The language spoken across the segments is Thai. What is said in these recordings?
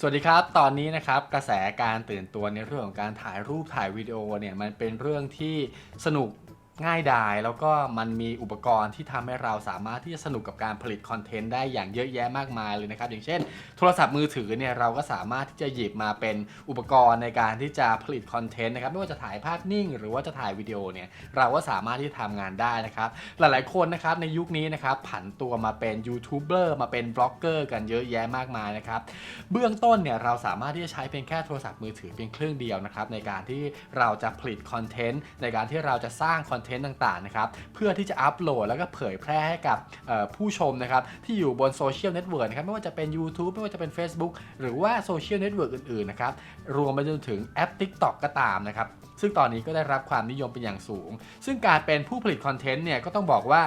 สวัสดีครับ ตอนนี้นะครับกระแสการตื่นตัวในเรื่องของการถ่ายรูปถ่ายวิดีโอเนี่ยมันเป็นเรื่องที่สนุก ง่ายดายแล้วก็มันมีอุปกรณ์ที่ทำให้เราสามารถที่จะสนุกกับการผลิตคอนเทนต์ได้อย่างเยอะแยะมากมายเลยนะครับ อย่างเช่น โทรศัพท์มือถือเนี่ยเราก็สามารถที่จะหยิบมาเป็นอุปกรณ์ในการที่จะผลิตคอนเทนต์นะครับไม่ว่าจะถ่ายภาพนิ่ง หรือว่าจะถ่ายวิดีโอเนี่ยเราก็สามารถที่จะทำงานได้นะครับ หลายๆคนนะครับในยุคนี้นะครับผันตัวมาเป็นยูทูบเบอร์มาเป็นบล็อกเกอร์กันเยอะแยะมากมายนะครับเบื้องต้นเนี่ยเราสามารถที่จะใช้เพียงแค่โทรศัพท์มือถือเพียงเครื่องเดียวนะครับในการที่เราจะผลิตคอนเทนต์ในการที่เราจะสร้างคอนเทนต์ต่างๆนะครับเพื่อที่จะอัปโหลดแล้วก็เผยแพร่ให้กับผู้ชมนะครับที่อยู่บนโซเชียลเน็ตเวิร์กนะครับไม่ว่าจะเป็น YouTube ไม่ว่าจะเป็น Facebook หรือว่าโซเชียลเน็ตเวิร์กอื่นๆนะครับรวมไปจนถึงแอป TikTok ก็ตามนะครับซึ่งตอนนี้ก็ได้รับความนิยมเป็นอย่างสูง ซึ่งการเป็นผู้ผลิตคอนเทนต์เนี่ยก็ต้องบอกว่า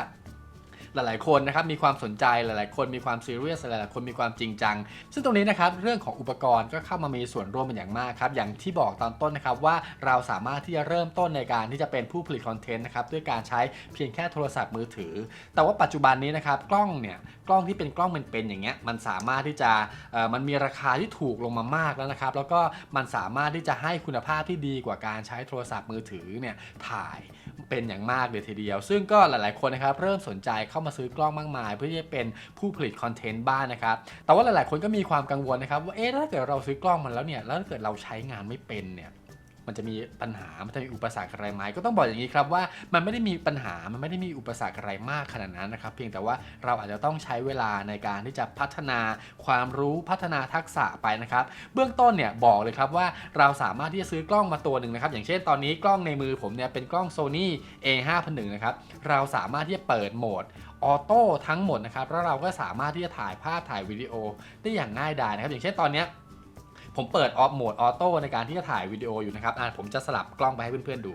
หลายๆ คนนะครับมีความสนใจหลายๆ คนมีความซีเรียสหลายๆ คนมีความจริงจัง ซึ่งตรงนี้นะครับเรื่องของอุปกรณ์ก็เข้ามามีส่วนร่วมเป็นอย่างมากครับอย่างที่บอกตอนต้นนะครับว่าเราสามารถที่จะเริ่มต้นในการที่จะเป็นผู้ผลิตคอนเทนต์นะครับด้วยการใช้เพียงแค่โทรศัพท์มือถือ แต่ว่าปัจจุบันนี้นะครับกล้องเนี่ยกล้องที่เป็นกล้องเป็นๆอย่างเงี้ยมันสามารถที่จะเออมันมีราคาที่ถูกลงมามากแล้วนะครับ แล้วก็มันสามารถที่จะให้คุณภาพที่ดีกว่าการใช้โทรศัพท์มือถือเนี่ยถ่าย เป็นอย่างมากเลยทีเดียว ซึ่งก็หลายๆคนนะครับเริ่มสนใจเข้ามาซื้อกล้องมากมาย เพื่อที่จะเป็นผู้ผลิตคอนเทนต์บ้างนะครับแต่ว่าหลายๆคนก็มีความกังวลนะครับว่าเอ๊ะถ้าเกิดเราซื้อกล้องมันแล้วเนี่ยแล้วถ้าเกิดเราใช้งานไม่เป็นเนี่ย มันจะมีปัญหา มันจะมีอุปสรรคอะไรไหมก็ต้องบอกอย่างนี้ครับว่ามันไม่ได้มีปัญหา มันไม่ได้มีอุปสรรคอะไรมากขนาดนั้นนะครับ เพียงแต่ว่าเราอาจจะต้องใช้เวลาในการที่จะพัฒนาความรู้พัฒนาทักษะไปนะครับ เบื้องต้นเนี่ยบอกเลยครับว่าเราสามารถที่จะซื้อกล้องมาตัวหนึ่งนะครับ อย่างเช่นตอนนี้กล้องในมือผมเนี่ยเป็นกล้อง Sony A5001 นะครับ เราสามารถที่จะเปิดโหมดออโต้ทั้งหมดนะครับ แล้วเราก็สามารถที่จะถ่ายภาพถ่ายวิดีโอได้อย่างง่ายดายนะครับ อย่างเช่นตอนนี้ ผมเปิดออฟโหมดออโต้ในการที่จะถ่ายวิดีโออยู่นะครับอะผมจะสลับกล้องไปให้เพื่อนๆดู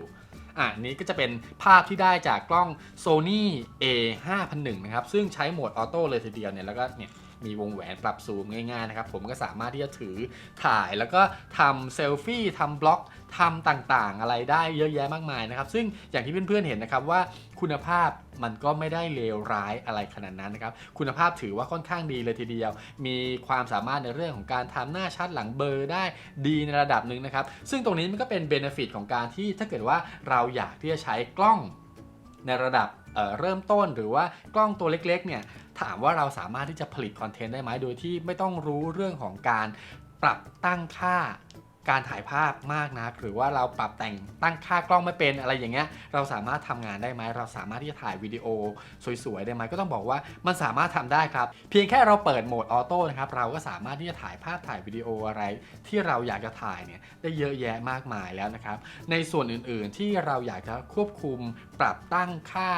อะนนี้ก็จะเป็นภาพที่ได้จากกล้อง Sony A5001 นะครับ ซึ่งใช้โหมดออโต้เลยทีเดียวเนี่ย แล้วก็เนี่ย มีวงแหวนปรับซูมง่ายๆนะครับผมก็สามารถที่จะถือถ่ายแล้วก็ทำเซลฟี่ทำบล็อกทำต่างๆ อะไรได้เยอะแยะมากมายนะครับ ซึ่งอย่างที่เพื่อนๆเห็นนะครับว่าคุณภาพมันก็ไม่ได้เลวร้ายอะไรขนาดนั้นนะครับ คุณภาพถือว่าค่อนข้างดีเลยทีเดียว มีความสามารถในเรื่องของการทำหน้าชัดหลังเบอร์ได้ดีในระดับหนึ่งนะครับ ซึ่งตรงนี้มันก็เป็นเบนฟิตของการที่ถ้าเกิดว่าเราอยากที่จะใช้กล้องในระดับ เเริ่มต้นหรือว่ากล้องตัวเล็กๆเนี่ยถามว่าเราสามารถที่จะผลิตคอนเทนต์ได้ไหมโดยที่ไม่ต้องรู้เรื่องของการปรับตั้งค่า การถ่ายภาพมากนะหรือว่าเราปรับแต่งตั้งค่ากล้องไม่เป็นอะไรอย่างเงี้ยเราสามารถทำงานได้ไหมเราสามารถที่จะถ่ายวิดีโอสวยๆได้ไหมก็ต้องบอกว่ามันสามารถทำได้ครับ เพียงแค่เราเปิดโหมดออโต้นะครับเราก็สามารถที่จะถ่ายภาพถ่ายวิดีโออะไร ที่เราอยากจะถ่ายเนี่ยได้เยอะแยะมากมายแล้วนะครับในส่วนอื่นๆที่เราอยากจะควบคุมปรับตั้งค่า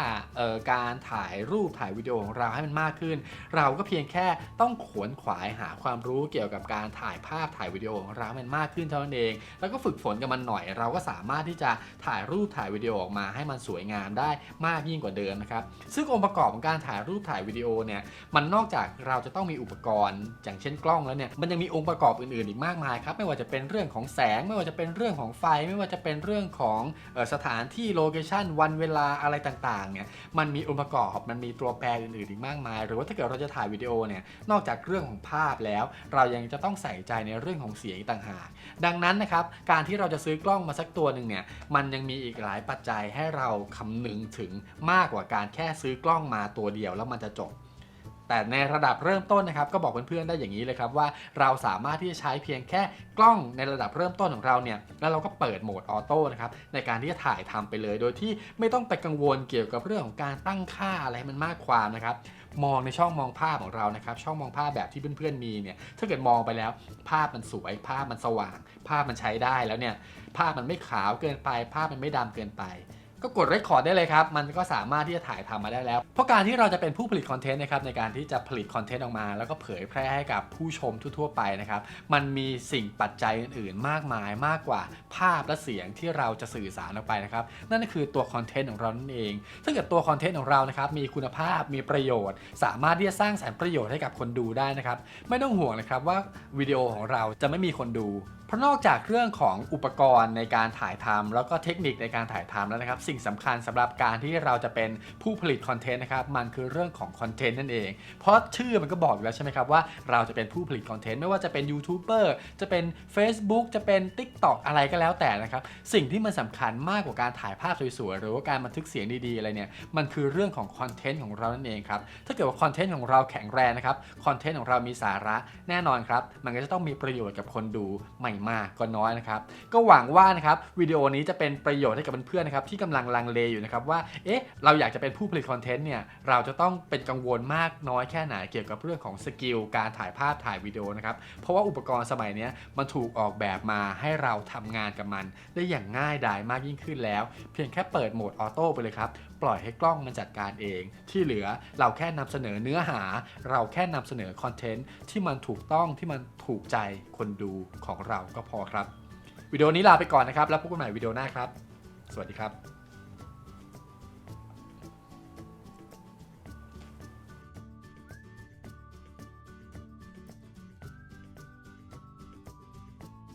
การถ่ายรูปถ่ายวิดีโอของเราให้มันมากขึ้น เราก็เพียงแค่ต้องขวนขวายหาความรู้เกี่ยวกับการถ่ายภาพถ่ายวิดีโอของเราให้มันมากขึ้นเท่านั้นเอง แล้วก็ฝึกฝนกันมันหน่อย เราก็สามารถที่จะถ่ายรูปถ่ายวิดีโอออกมาให้มันสวยงามได้มากยิ่งกว่าเดิมนะครับ ซึ่งองค์ประกอบของการถ่ายรูปถ่ายวิดีโอเนี่ย มันนอกจากเราจะต้องมีอุปกรณ์ อย่างเช่นกล้องแล้วเนี่ย มันยังมีองค์ประกอบอื่นๆ อีกมากมายครับ ไม่ว่าจะเป็นเรื่องของแสง ไม่ว่าจะเป็นเรื่องของไฟ ไม่ว่าจะเป็นเรื่องของออสถานที่โลเคชันวันเวลาอะไรต่างๆ เนี่ย มันมีองค์ประกอบ มันมีตัวแปรอื่นๆ อีกมากมาย หรือว่าถ้าเกิดเราจะถ่ายวิดีโอเนี่ย นอกจากเรื่องของภาพแล้ว เรายังจะต้องใส่ใจในเรื่องของเสียงต่างหากดังนั้นนะครับการที่เราจะซื้อกล้องมาสักตัวหนึ่งเนี่ยมันยังมีอีกหลายปัจจัยให้เราคำนึงถึงมากกว่าการแค่ซื้อกล้องมาตัวเดียวแล้วมันจะจบ แต่ในระดับเริ่มต้นนะครับก็บอกเพื่อนๆได้อย่างนี้เลยครับว่าเราสามารถที่จะใช้เพียงแค่กล้องในระดับเริ่มต้นของเราเนี่ยแล้วเราก็เปิดโหมดออโต้นะครับในการที่จะถ่ายทำไปเลย โดยที่ไม่ต้องไปกังวลเกี่ยวกับเรื่องของการตั้งค่าอะไรมันมากความนะครับมองในช่องมองภาพของเรานะครับช่องมองภาพแบบที่เพื่อนๆมีเนี่ยถ้าเกิดมองไปแล้ว ภาพมันสวย ภาพมันสว่าง ภาพมันใช้ได้แล้วเนี่ยภาพมันไม่ขาวเกินไป ภาพมันไม่ดำเกินไป ก็กดเรคคอร์ดได้เลยครับ มันก็สามารถที่จะถ่ายทำมาได้แล้ว เพราะการที่เราจะเป็นผู้ผลิตคอนเทนต์นะครับในการที่จะผลิตคอนเทนต์ออกมา แล้วก็เผยแพร่ให้กับผู้ชมทั่ว ๆ ไปนะครับ มันมีสิ่งปัจจัยอื่น ๆ มากมายมากกว่าภาพและเสียงที่เราจะสื่อสารออกไปนะครับ นั่นก็คือตัวคอนเทนต์ของเรานั่นเอง ถ้าเกิดตัวคอนเทนต์ของเรานะครับมีคุณภาพมีประโยชน์ สามารถที่จะสร้างสรรค์ประโยชน์ให้กับคนดูได้นะครับไม่ต้องห่วงนะครับว่าวิดีโอของเราจะไม่มีคนดู เพราะนอกจากเรื่องของอุปกรณ์ในการถ่ายทำแล้วก็เทคนิคในการถ่ายทำแล้วนะครับสิ่งสำคัญสำหรับการที่เราจะเป็นผู้ผลิตคอนเทนต์นะครับมันคือเรื่องของคอนเทนต์นั่นเอง เพราะชื่อมันก็บอกอยู่แล้วใช่ไหมครับว่าเราจะเป็นผู้ผลิตคอนเทนต์ไม่ว่าจะเป็นยูทูบเบอร์จะเป็น Facebook จะเป็น TikTok อะไรก็แล้วแต่นะครับ สิ่งที่มันสำคัญมากกว่าการถ่ายภาพสวยๆหรือว่าการบันทึกเสียงดีๆอะไรเนี่ยมันคือเรื่องของคอนเทนต์ของเรานั่นเองครับถ้าเกิดว่าคอนเทนต์ของเราแข็งแรงนะครับคอนเทนต์ของเรามีสาระแน่นอนครับมันก็จะต้องมีประโยชน์กับคนดูไม่มากก็น้อยนะครับก็หวังว่านะครับวิดีโอนี้จะเป็นประโยชน์ให้กับเพื่อนๆนะครับที่กำลังลังเลอยู่นะครับว่า เอ๊ะ เราอยากจะเป็นผู้ผลิตคอนเทนต์เนี่ย เราจะต้องเป็นกังวลมากน้อยแค่ไหนเกี่ยวกับเรื่องของสกิลการถ่ายภาพถ่ายวิดีโอนะครับ เพราะว่าอุปกรณ์สมัยนี้มันถูกออกแบบมาให้เราทำงานกับมัน ได้อย่างง่ายดายมากยิ่งขึ้นแล้ว เพียงแค่เปิดโหมดออโต้ไปเลยครับ ปล่อยให้กล้องมันจัดการเอง ที่เหลือเราแค่นำเสนอเนื้อหา เราแค่นำเสนอคอนเทนต์ที่มันถูกต้องที่มันถูกใจคนดูของเราก็พอครับวิดีโอนี้ลาไปก่อนนะครับ แล้วพบกันใหม่วิดีโอหน้าครับ สวัสดีครับ